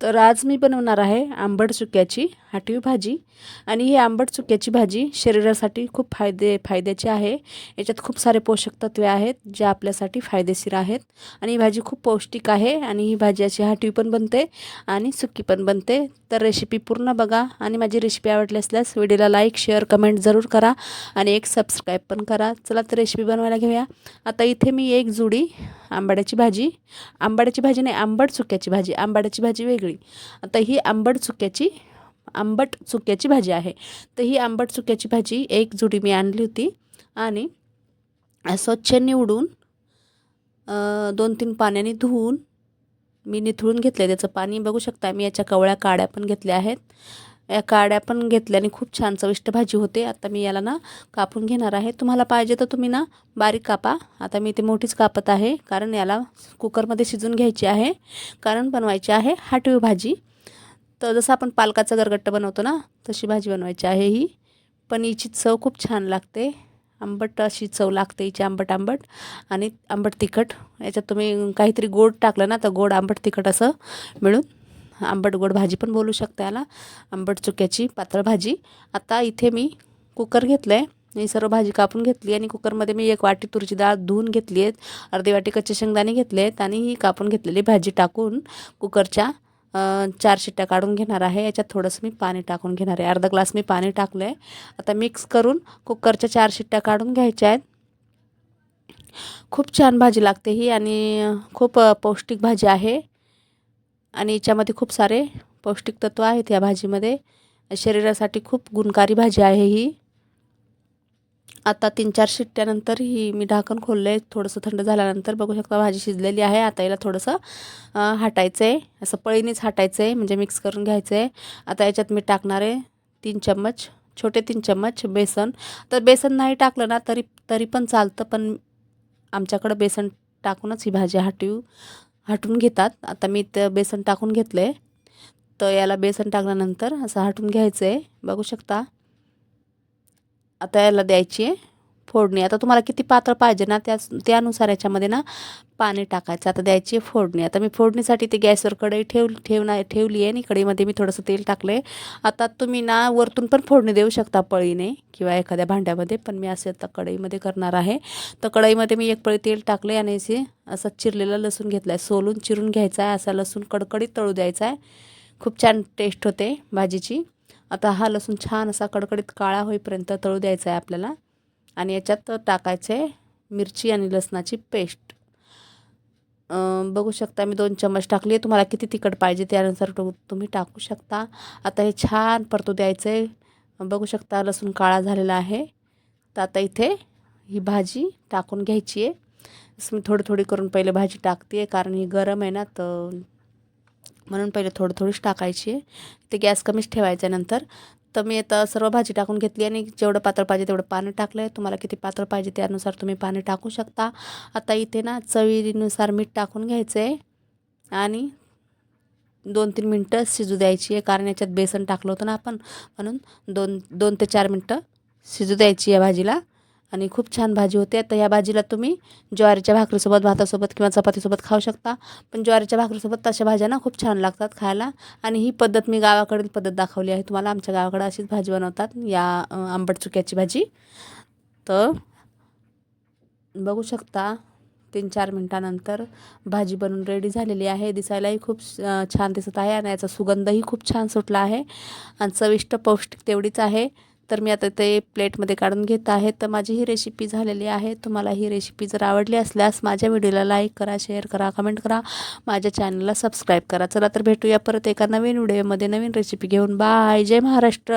तर आज मी बनवणार आहे आंबट चुक्याची हाटवी भाजी. आणि ही आंबट चुक्याची भाजी शरीरासाठी खूप फायदे फायद्याची आहे. याच्यात खूप सारे पोषक तत्वे आहेत जे आपल्यासाठी फायदेशीर आहेत. आणि ही भाजी खूप पौष्टिक आहे आणि ही भाजी अशी हाटवी पण बनते आणि सुकी पण बनते. तर रेसिपी पूर्ण बघा आणि माझी रेसिपी आवडली असल्यास व्हिडिओला लाईक शेअर कमेंट जरूर करा आणि एक सबस्क्राईब पण करा. चला तर रेसिपी बनवायला घेऊया. आता इथे मी एक जुडी आंबाड्याची भाजी आंबाड्याची भाजी नाही आंबट चुक्याची भाजी आंबाड्याची भाजी वेगळी. आता ही आंबट चुक्याची आंबट चुक्याची भाजी आहे. तर ही आंबट चुक्याची भाजी एक जुडी मी आणली होती आणि स्वच्छ निवडून दोन तीन पाण्याने धुवून मी निथळून घेतले त्याचं पाणी बघू शकता मी याच्या कवळ्या काड्या पण घेतल्या आहेत. या काड्या पण घेतल्याने खूप छान चविष्ट भाजी होते. आता मी याला ना कापून घेणार आहे. तुम्हाला पाहिजे तर तुम्ही ना बारीक कापा. आता मी ते मोठीच कापत आहे कारण याला कुकरमध्ये शिजून घ्यायची आहे. कारण बनवायची आहे हाटवी भाजी. तर जसं आपण पालकाचं गरगट्ट बनवतो ना तशी भाजी बनवायची आहे ही. पण हिची चव खूप छान लागते. आंबट अशी चव लागते हिची आंबट आंबट. आणि आंबट तिखट. याच्यात तुम्ही काहीतरी गोड टाकलं ना तर गोड आंबट तिखट असं मिळून आंबट गोड भाजी पण बोलू शकता याला. आंबट चुक्याची पातळ भाजी. आता इथे मी कुकर घेतलं आहे ही सर्व भाजी कापून घेतली आणि कुकरमध्ये मी एक वाटी तुरीची डाळ धुवून घेतली आहेत अर्धी वाटी कच्चे शेंगदाणे घेतले आहेत आणि ही कापून घेतलेली भाजी टाकून कुकरच्या चार शिट्ट्या काढून घेणार आहे. याच्यात थोडंसं मी पाणी टाकून घेणार आहे. अर्धा ग्लास मी पाणी टाकलं आहे आता मिक्स करून कुकरच्या चार शिट्ट्या काढून घ्यायच्या आहेत. खूप छान भाजी लागते ही आणि खूप पौष्टिक भाजी आहे. आणि याच्यामध्ये खूप सारे पौष्टिक तत्व आहेत या भाजीमध्ये. शरीरासाठी खूप गुणकारी भाजी आहे ही. आता तीन चार शिट्ट्यानंतर ही मी ढाकण खोललं आहे थोडंसं थंड झाल्यानंतर बघू शकता भाजी शिजलेली आहे. आता याला थोडंसं हाटायचं आहे असं पळीनेच हाटायचं आहे म्हणजे मिक्स करून घ्यायचं आहे आता याच्यात मी टाकणार आहे तीन चम्मच छोटे तीन चम्मच बेसन. तर बेसन नाही टाकलं ना तरी तरी पण चालतं पण आमच्याकडं बेसन टाकूनच ही भाजी हाटू हटून घेतात. आता मी ते बेसन टाकून घेतलं आहे तर याला बेसन टाकल्यानंतर असं हटून घ्यायचं आहे बघू शकता. आता याला द्यायची आहे. फोडणी. आता तुम्हाला किती पातळ पाहिजे ना त्या त्यानुसार याच्यामध्ये ना पाणी टाकायचं. आता द्यायची आहे फोडणी. आता मी फोडणीसाठी ते गॅसवर कढई ठेव ठेवणार ठेवली आहे आणि कढईमध्ये मी थोडंसं तेल टाकलं आहे आता तुम्ही ना वरतून पण फोडणी देऊ शकता पळीने किंवा एखाद्या भांड्यामध्ये पण मी असे आता कढईमध्ये करणार आहे. तर कढईमध्ये मी एक पळी तेल टाकले आणि असे असं चिरलेलं लसूण घेतलं आहे सोलून चिरून घ्यायचा आहे. असा लसूण कडकडीत तळू द्यायचा आहे. खूप छान टेस्ट होते भाजीची. आता हा लसूण छान असा कडकडीत काळा होईपर्यंत तळू द्यायचा आहे आपल्याला. आणि याच्यात टाकायचे आहे मिरची आणि लसणाची पेस्ट. बघू शकता मी दोन चम्मच टाकली आहे. तुम्हाला किती तिखट पाहिजे त्यानुसार तुम्ही टाकू शकता. आता हे छान परतू द्यायचं. आहे बघू शकता लसूण काळा झालेला आहे. तर आता इथे ही भाजी टाकून घ्यायची आहे. असं मी थोडी थोडी करून पहिले भाजी टाकते आहे कारण ही गरम आहे ना तर म्हणून पहिले थोडं थोडीच टाकायची आहे. ते गॅस कमीच ठेवायचं नंतर. तर मी आता सर्व भाजी टाकून घेतली आणि जेवढं पातळ पाहिजे तेवढं पाणी टाकलं आहे तुम्हाला किती पातळ पाहिजे त्यानुसार तुम्ही पाणी टाकू शकता. आता इथे ना चवीनुसार मीठ टाकून घ्यायचं आहे आणि दोन तीन मिनटं शिजू द्यायची आहे कारण याच्यात बेसन टाकलं होतं ना आपण. म्हणून दोन दोन ते चार मिनटं शिजू द्यायची आहे भाजीला. आणि खूप छान भाजी होते. तर या भाजीला तुम्ही ज्वारीच्या भाकरीसोबत भातासोबत किंवा चपातीसोबत खाऊ शकता. पण ज्वारीच्या भाकरीसोबत तशा भाज्या ना खूप छान लागतात खायला. आणि ही पद्धत मी गावाकडील पद्धत दाखवली आहे. तुम्हाला आमच्या गावाकडे अशीच भाजी बनवतात. या आंबट चुक्याची भाजी. तर बघू शकता तीन चार मिनटानंतर भाजी बनून रेडी झालेली आहे. दिसायलाही खूप छान दिसत आहे. आणि याचा सुगंधही खूप छान सुटला आहे. आणि चविष्ट पौष्टिक तेवढीच आहे. तर मी आता ते प्लेटमध्ये काढून घेत आहे. तर माझी ही रेसिपी झालेली आहे. तुम्हाला ही रेसिपी जर आवडली असल्यास माझ्या व्हिडिओला लाईक करा शेअर करा कमेंट करा. माझ्या चॅनलला सबस्क्राईब करा. चला तर भेटूया परत एका नवीन व्हिडिओमध्ये नवीन रेसिपी घेऊन. बाय जय महाराष्ट्र.